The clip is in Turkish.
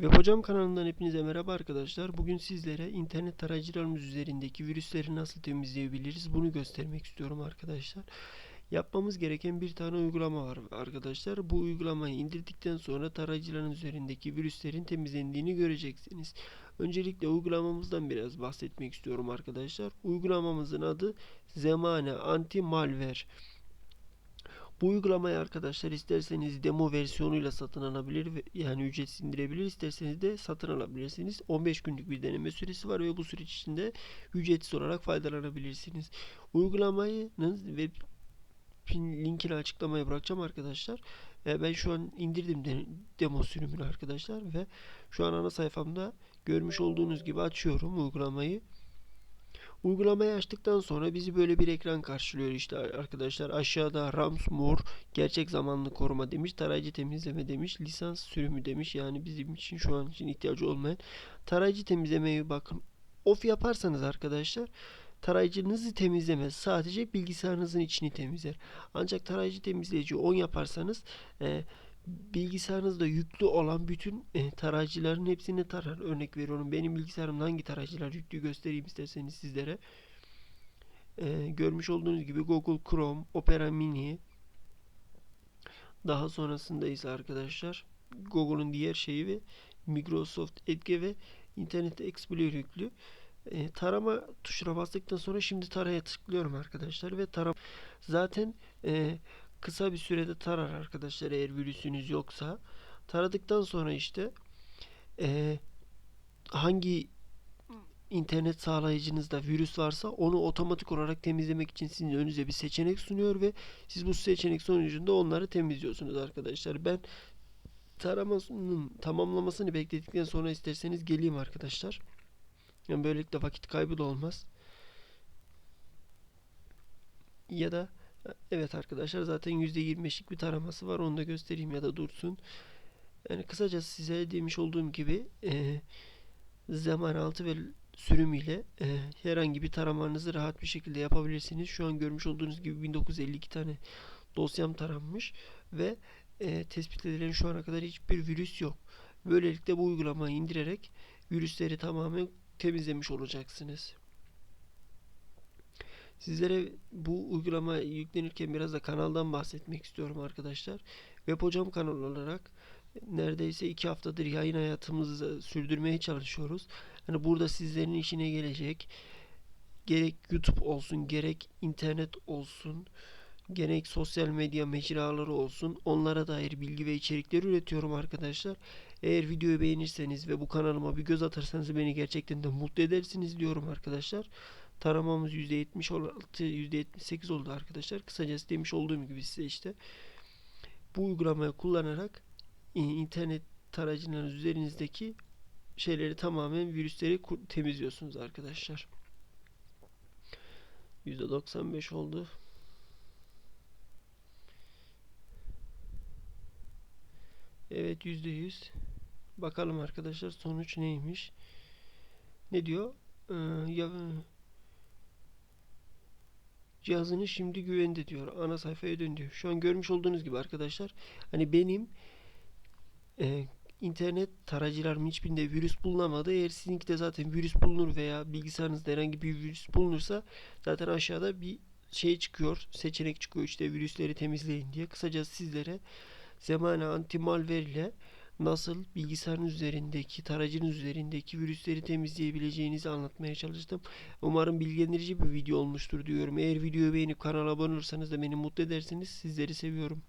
Web Hocam kanalından hepinize merhaba arkadaşlar. Bugün sizlere internet tarayıcılarımız üzerindeki virüsleri nasıl temizleyebiliriz bunu göstermek istiyorum arkadaşlar. Yapmamız gereken bir tane uygulama var arkadaşlar. Bu uygulamayı indirdikten sonra tarayıcıların üzerindeki virüslerin temizlendiğini göreceksiniz. Öncelikle uygulamamızdan biraz bahsetmek istiyorum arkadaşlar. Uygulamamızın adı Zemane Anti Malware. Bu uygulamayı arkadaşlar isterseniz demo versiyonuyla satın alabilir yani ücretsiz indirebilir. isterseniz de satın alabilirsiniz. 15 günlük bir deneme süresi var ve bu süreç içinde ücretsiz olarak faydalanabilirsiniz. Uygulamanın web linkini açıklamaya bırakacağım arkadaşlar. E, ben şu an indirdim de, demo sürümünü arkadaşlar ve şu an ana sayfamda görmüş olduğunuz gibi açıyorum uygulamayı. Uygulamayı açtıktan sonra bizi böyle bir ekran karşılıyor işte arkadaşlar. Aşağıda ransomware gerçek zamanlı koruma demiş. Tarayıcı temizleme demiş. Lisans sürümü demiş. Yani bizim için şu an için ihtiyacı olmayan tarayıcı temizlemeye bakın. Off yaparsanız arkadaşlar tarayıcınızı temizlemez. Sadece bilgisayarınızın içini temizler. Ancak tarayıcı temizleyici on yaparsanız e, bilgisayarınızda yüklü olan bütün e, tarayıcıların hepsini tarar. Örnek veriyorum benim bilgisayarımda hangi tarayıcılar yüklü göstereyim isterseniz sizlere. E, görmüş olduğunuz gibi Google Chrome, Opera Mini. Daha sonrasında ise arkadaşlar Google'un diğer şeyi ve Microsoft Edge ve Internet Explorer yüklü. E, tarama tuşuna bastıktan sonra şimdi taraya tıklıyorum arkadaşlar ve taram zaten e, kısa bir sürede tarar arkadaşlar eğer virüsünüz yoksa. Taradıktan sonra işte e, hangi internet sağlayıcınızda virüs varsa onu otomatik olarak temizlemek için sizin önünüze bir seçenek sunuyor ve siz bu seçenek sonucunda onları temizliyorsunuz arkadaşlar. Ben taramasının tamamlamasını bekledikten sonra isterseniz geleyim arkadaşlar. Yani böylelikle vakit kaybı da olmaz. Ya da evet arkadaşlar zaten %25'lik bir taraması var. Onu da göstereyim ya da dursun. Yani kısacası size demiş olduğum gibi e, zaman altı ve sürümüyle e, herhangi bir taramanızı rahat bir şekilde yapabilirsiniz. Şu an görmüş olduğunuz gibi 1952 tane dosyam taranmış ve e, tespit edilen şu ana kadar hiçbir virüs yok. Böylelikle bu uygulamayı indirerek virüsleri tamamen temizlemiş olacaksınız. Sizlere bu uygulama yüklenirken biraz da kanaldan bahsetmek istiyorum arkadaşlar. Web Hocam kanalı olarak neredeyse iki haftadır yayın hayatımızı sürdürmeye çalışıyoruz. Hani burada sizlerin işine gelecek gerek YouTube olsun gerek internet olsun gerek sosyal medya mecraları olsun onlara dair bilgi ve içerikler üretiyorum arkadaşlar. Eğer videoyu beğenirseniz ve bu kanalıma bir göz atarsanız beni gerçekten de mutlu edersiniz diyorum arkadaşlar. Taramamız %76, %78 oldu arkadaşlar. Kısacası demiş olduğum gibi size işte bu uygulamayı kullanarak internet tarayıcılarınız üzerinizdeki şeyleri tamamen virüsleri temizliyorsunuz arkadaşlar. %95 oldu. Evet %100. Bakalım arkadaşlar sonuç neymiş. Ne diyor? Ee, ya, cihazını şimdi güvende diyor. Ana sayfaya dön diyor. Şu an görmüş olduğunuz gibi arkadaşlar. Hani benim e, internet tarayıcılarım hiçbirinde virüs bulunamadı. Eğer sizinki de zaten virüs bulunur veya bilgisayarınızda herhangi bir virüs bulunursa zaten aşağıda bir şey çıkıyor. Seçenek çıkıyor işte virüsleri temizleyin diye. Kısaca sizlere Zemane anti-malware ile nasıl bilgisayarın üzerindeki, tarayıcının üzerindeki virüsleri temizleyebileceğinizi anlatmaya çalıştım. Umarım bilgilendirici bir video olmuştur diyorum. Eğer videoyu beğenip kanala abone olursanız da beni mutlu edersiniz. Sizleri seviyorum.